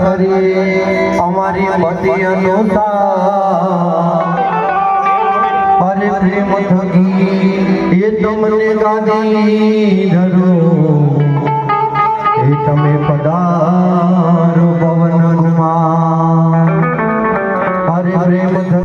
ખરી અમારી પતિ અનુસાર. અરે પ્રેમ એ તમને ગાદી એ તમે પધારો પવન કુમાર અરે પ્રેમ થકી.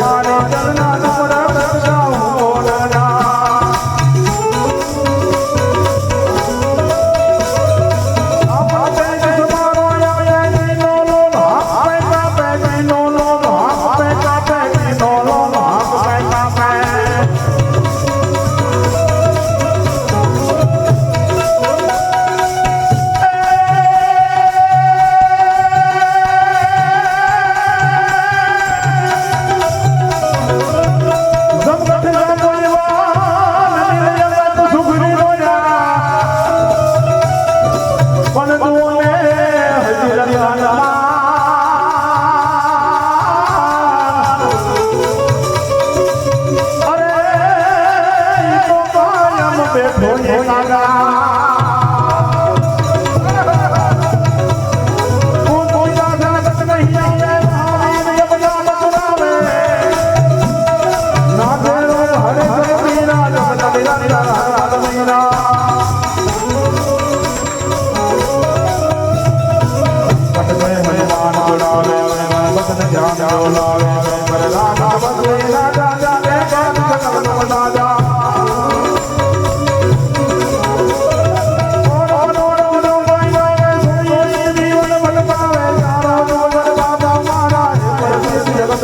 મારો โถเยตา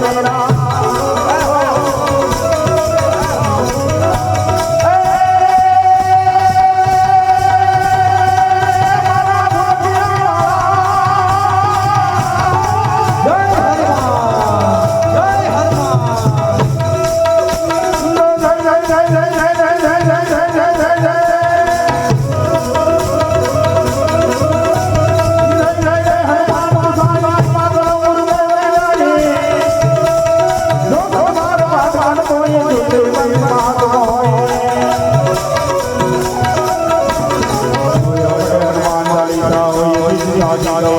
no, no, no. হাজার